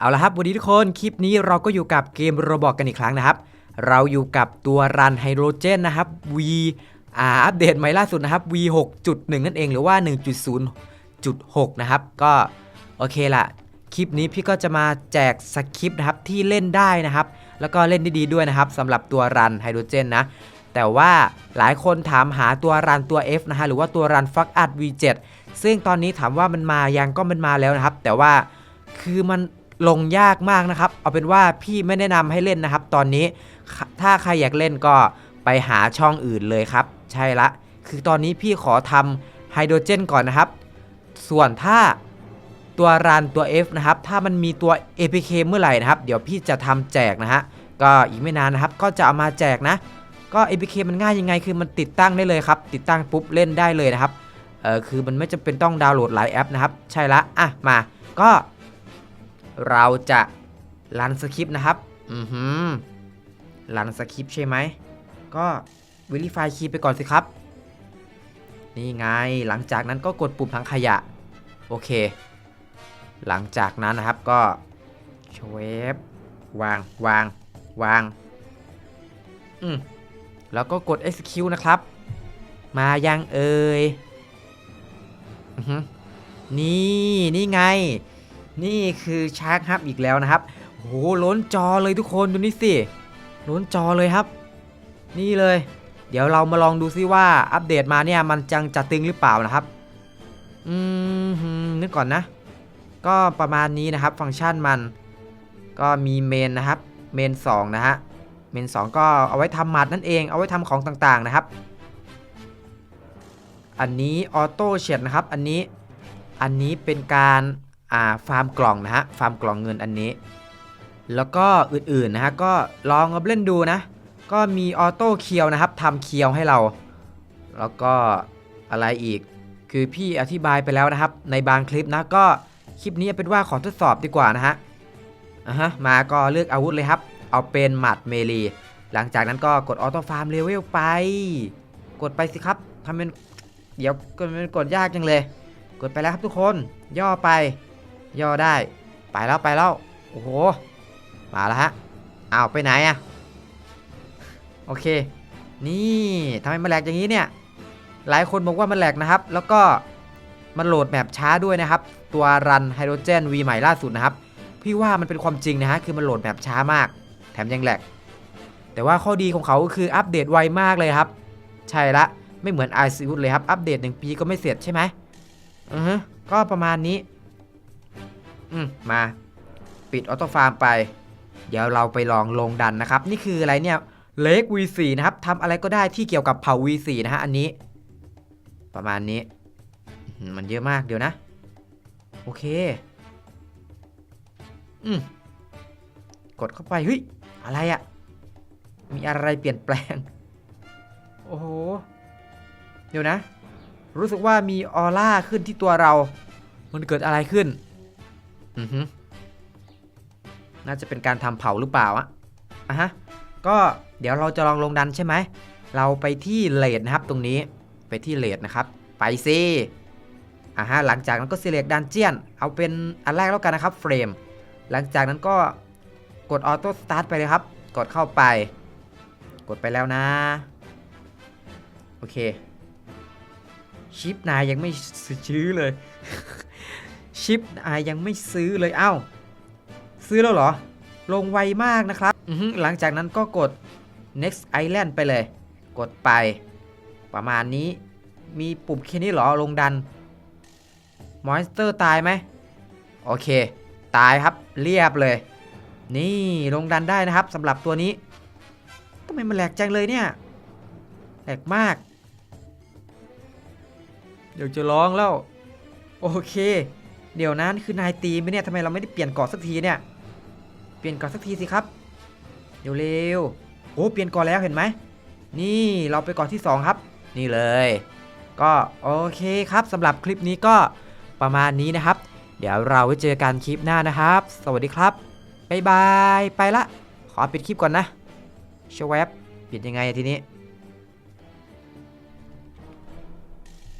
เอาละครับวันนี้ทุกคนคลิปนี้เราก็อยู่กับเกมโรบอกกันอีกครั้งนะครับ เราอยู่กับตัวรันไฮโดรเจนนะครับ V อ่าอัปเดตใหม่ล่าสุดนะครับ V 6.1 นั่นเองหรือว่า 1.0.6 นะครับ ก็โอเคละคลิปนี้พี่ก็จะมาแจกสคริปต์นะครับที่เล่นได้นะครับ แล้วก็เล่นได้ดีด้วยนะครับสำหรับตัวรันไฮโดรเจนนะแต่ว่าหลายคนถามหาตัวรันตัว F นะฮะหรือว่าตัวรันฟักอัด V7 ซึ่งตอนนี้ถามว่ามันมายังก็มันมาแล้วนะครับ แต่ว่าคือมัน ลงยากมากนะครับ เอาเป็นว่าพี่ไม่แนะนำให้เล่นนะครับ ตอนนี้ถ้าใครอยากเล่นก็ไปหาช่องอื่นเลยครับ ใช่ละ คือตอนนี้พี่ขอทำไฮโดรเจนก่อนนะครับ ส่วนถ้าตัวรันตัว F นะครับ ถ้ามันมีตัว APK เมื่อไหร่นะครับ เดี๋ยวพี่จะทำแจกนะฮะ ก็อีกไม่นานนะครับ ก็จะเอามาแจกนะ ก็ APK มันง่ายยังไง คือมันติดตั้งได้เลยครับ ติดตั้งปุ๊บเล่นได้เลยนะครับ เออคือมันไม่จำเป็นต้องดาวน์โหลดหลายแอปนะครับ ใช่ละ อะ มา ก็ เราจะรันสคริปต์นะครับ อือหือรันสคริปต์ใช่ไหม ก็ Verify Key ไปก่อนสิครับ นี่ไง หลังจากนั้นก็กดปุ่มถังขยะ โอเค หลังจากนั้นนะครับก็ชเวฟวาง วาง วาง อืมแล้วก็กด execute นะครับ มายังเอ่ยอือหือนี่ นี่ไง นี่คือชาร์กฮับอีกแล้วนะครับโอ้โหล้นจอเลยทุกคนดูนี่สิล้นจอเลยครับ นี่เลย เดี๋ยวเรามาลองดูซิว่าอัปเดตมาเนี่ยมันจังจะตึงหรือเปล่านะครับอืมนึกก่อนนะ ก็ประมาณนี้นะครับฟังก์ชันมันก็มีเมนนะครับเมน2นะฮะเมน2ก็เอาไว้ทำหมัดนั่นเองเอาไว้ทำของต่างๆนะครับ อันนี้ออโต้เชดนะครับ อันนี้อันนี้เป็นการ ฟาร์มกล่องนะฮะฟาร์มกล่องเงินอันนี้ แล้วก็อื่นๆนะฮะก็ลองเอาเล่นดูนะ ก็มีออโต้เคียวนะครับทำเคียวให้เรา แล้วก็อะไรอีกคือพี่อธิบายไปแล้วนะครับ ในบางคลิปนะก็คลิปนี้เป็นว่าขอทดสอบดีกว่านะฮะอะฮะมาก็เลือกอาวุธเลยครับ เอาเป็นหมัดเมลีหลังจากนั้นก็กดออโต้ฟาร์มเลเวลไป กดไปสิครับทำเป็นเดี๋ยวก็มันกดยากจังเลย กดไปแล้วครับทุกคน ย่อไป ย่อได้ ไปแล้วไปแล้ว โอ้โห มาแล้วฮะ อ้าวไปไหนอะโอเค นี่ทำไมมันแหลกอย่างนี้เนี่ย หลายคนบอกว่ามันแหลกนะครับ แล้วก็มันโหลดแบบช้าด้วยนะครับ ตัวรันไฮโดรเจน V ใหม่ล่าสุดนะครับ พี่ว่ามันเป็นความจริงนะฮะ คือมันโหลดแบบช้ามาก แถมยังแหลก แต่ว่าข้อดีของเขาก็คืออัปเดตไวมากเลยครับ ใช่ละ ไม่เหมือน i อ u เลยครับ อัปเดต1ปีก็ไม่เสร็จใช่ไหมอือฮะก็ประมาณนี้ อืมมาปิดออโต้ฟาร์มไป เดี๋ยวเราไปลองลงดันนะครับ นี่คืออะไรเนี่ยเล็ก V4 นะครับทำอะไรก็ได้ที่เกี่ยวกับเผ่า V4 นะฮะอันนี้ ประมาณนี้ มันเยอะมากเดี๋ยวนะ โอเค อืมกดเข้าไปเฮ้ยอะไรอะ มีอะไรเปลี่ยนแปลง โอ้โห เดี๋ยวนะ รู้สึกว่ามีออร่าขึ้นที่ตัวเรา มันเกิดอะไรขึ้น อือฮึน่าจะเป็นการทำเผาหรือเปล่าอะอะฮะ ก็เดี๋ยวเราจะลองลงดันใช่ไหม เราไปที่เลดนะครับตรงนี้ ไปที่เลดนะครับ ไปซิอะฮะ หลังจากนั้นก็ select ดันเจียน เอาเป็นอันแรกแล้วกันนะครับเฟรม หลังจากนั้นก็กดออโต้สตาร์ทไปเลยครับ กดเข้าไป กดไปแล้วนะ โอเค ชิปนายยังไม่ซื้อเลย ชิปนายยังไม่ซื้อเลยเอ้า ซื้อแล้วเหรอ ลงไวมากนะครับอือฮึหลังจากนั้นก็กด next island ไปเลย กดไป ประมาณนี้มีปุ่มแค่นี้เหรอลงดัน มอนสเตอร์ตายไหม โอเค ตายครับเรียบเลย นี่ลงดันได้นะครับสำหรับตัวนี้ทำไมมันแหลกจังเลยเนี่ยแหลกมาก เดี๋ยวจะร้องแล้ว โอเค เดี๋ยวนั้นคือนายตีไหมเนี่ยทำไมเราไม่ได้เปลี่ยนเกาะสักทีเนี่ย เปลี่ยนเกาะสักทีสิครับเร็วโอ้เปลี่ยนเกาะแล้วเห็นไหม นี่เราไปเกาะที่ 2 ครับ นี่เลย ก็โอเคครับสำหรับคลิปนี้ก็ประมาณนี้นะครับ เดี๋ยวเราไว้เจอกันคลิปหน้านะครับ สวัสดีครับบ๊ายบาย ไปละ ขอปิดคลิปก่อนนะชวบปิดยังไงทีนี้